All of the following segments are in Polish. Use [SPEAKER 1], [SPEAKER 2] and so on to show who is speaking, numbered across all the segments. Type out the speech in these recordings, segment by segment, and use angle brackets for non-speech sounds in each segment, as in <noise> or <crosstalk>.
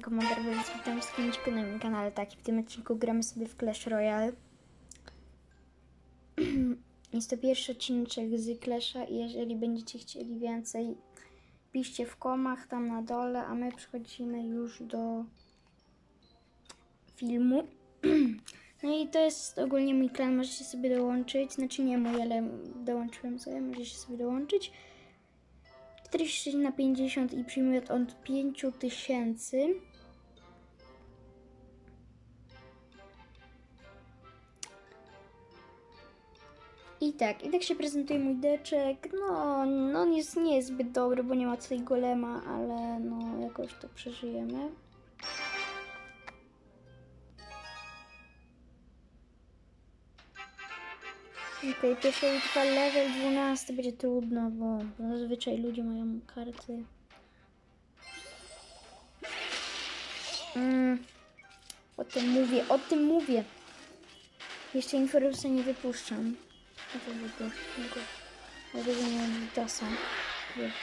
[SPEAKER 1] Komandor Boris, witam wszystkich na moim kanale. Tak, w tym odcinku gramy sobie w Clash Royale. <clears throat> Jest to pierwszy odcinek z Clasha i jeżeli będziecie chcieli więcej, piszcie w komach tam na dole, a my przechodzimy już do filmu. <clears throat> No i to jest ogólnie mój klan, możecie sobie dołączyć, znaczy nie mój, ale dołączyłem sobie, możecie sobie dołączyć. 46 na 50 i przyjmuje od 5 tysięcy. I tak, i tak się prezentuje mój deczek. No, no on jest, nie jest zbyt dobry, bo nie ma tutaj golema, ale no jakoś to przeżyjemy. Okej, pierwsza bitwa level 12 będzie trudno, bo zazwyczaj ludzie mają karty. Mm, o tym mówię, o tym mówię. Jeszcze informacji nie wypuszczam. No to wypuszczam. Dlatego nie mam Witasa. Więc.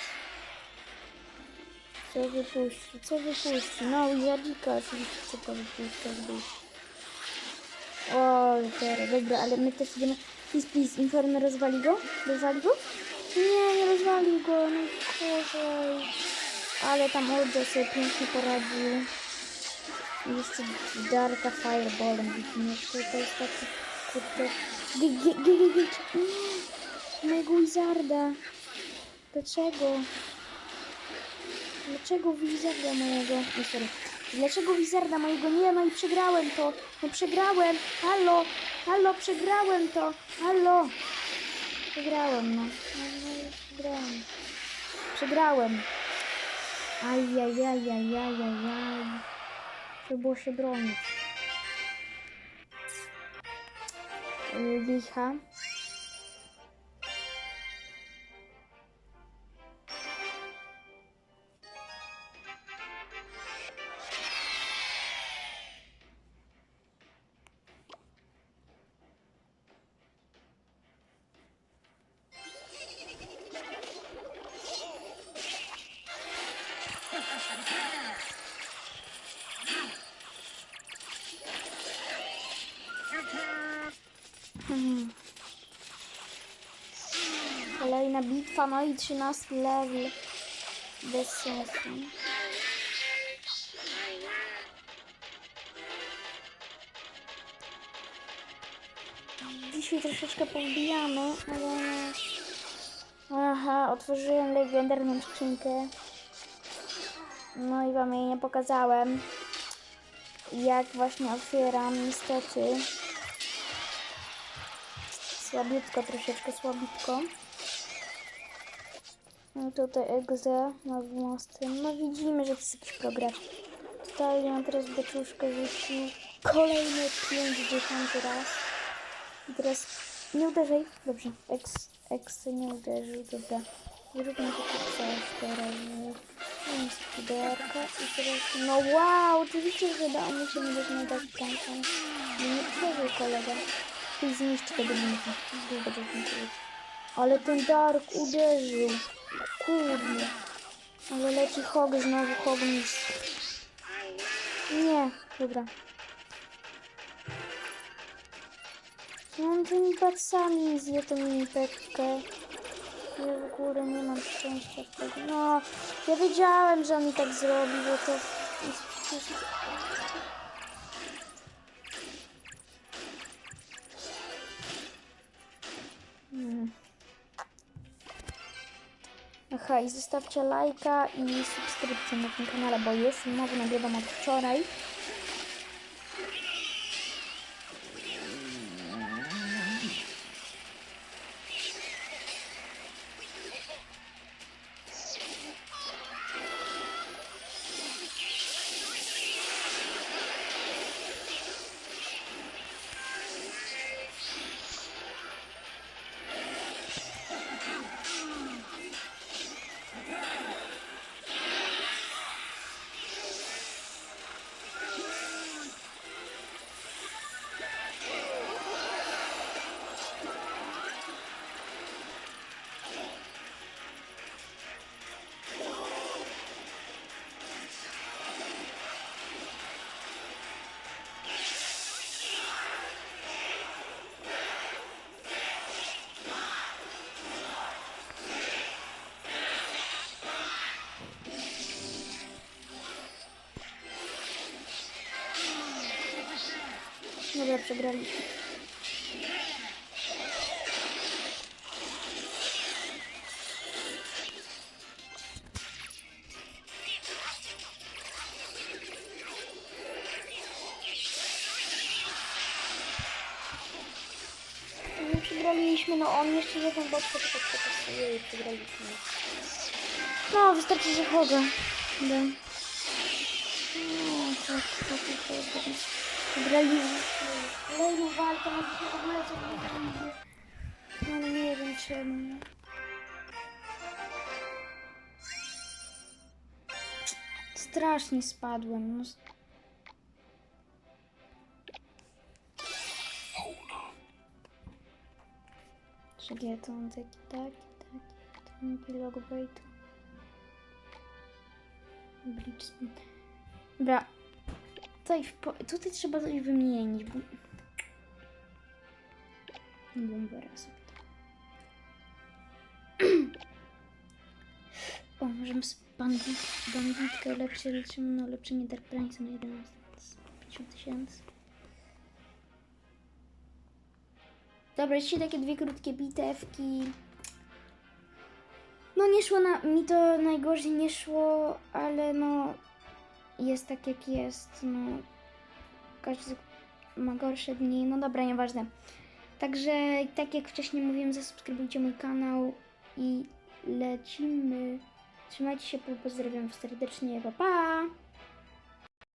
[SPEAKER 1] Co wypuści? Co wypuści? No, Jadika oczywiście co to wypuszcza gdzieś. O, teraz, dobra, ale my też idziemy. Please, please, Inferno rozwali go? Rozwali go? Nie, nie rozwali go, no gorzej. Ale tam Olga sobie pięknie poradził. Jeszcze Darka Fireballem widzimy, to, jest taki, kurde... Nie, Mojego Wizarda. Dlaczego? Dlaczego Wizarda mojego... Nie, sorry. Dlaczego Wizarda mojego nie ma i przegrałem to? No przegrałem! Halo! Halo, przegrałem to! Halo! Przegrałem, no. Przegrałem. Przegrałem. Ajajajajajajaj. Trzeba było się bronić. Licha. Mhm. Kolejna bitwa, no i 13 level. Bez sensu. Dzisiaj troszeczkę pobijamy, ale... Aha, otworzyłem legendarną skrzynkę. No i wam jej nie pokazałem. Jak właśnie otwieram, niestety. Słabiutko, troszeczkę słabiutko. No tutaj egze na 12. No widzimy, że to jest jakiś progres. Tutaj on teraz beczuszkę rzucił. Kolejny 50 raz. I teraz nie uderzaj. Dobrze, ex, ex nie uderzył, dobra. Zróbmy takie coś teraz. że Jest puderka i teraz... No wow, oczywiście, że da mi się dać tamtą. No nie uderzył kolega. I zniszcz tego dziękuję. Ale ten Dark uderzył. Kurde. Ale leci Hog znowu, Hog. Nie, dobra. On tymi patsami zje tą impetkę. Ja w ogóle nie mam szczęścia w tego. No, ja wiedziałem, że on mi tak zrobi, bo to. Aha, i zostawcie lajka i subskrypcję na tym kanale, bo jest nowy, nagrywam od wczoraj. Dobra, przegraliśmy. Nie przegraliśmy, no on jeszcze jeden bot to tak przekazuje i przegraliśmy. No, wystarczy, że chodzę. Idę. No, tak, tak, tak, tak, tak. Przegraliśmy. Kolejną walkę, na dzisiaj w ogóle coś nie będzie. No, ale nie wiem czemu. Strasznie spadłem. No, Tutaj, tutaj trzeba coś wymienić, bo... Bombera sobie. <clears throat> o, możemy z bandit, banditkę lepsze liczymy, no lepszenie Dark Prince na 11 z 50 tysięcy. Dobra, dzisiaj takie dwie krótkie bitewki. No nie szło na... Mi to najgorzej nie szło, ale no... Jest tak jak jest, no... Każdy ma gorsze dni, no dobra, nieważne. Także tak jak wcześniej mówiłem, zasubskrybujcie mój kanał i lecimy. Trzymajcie się, pozdrawiam serdecznie, pa pa!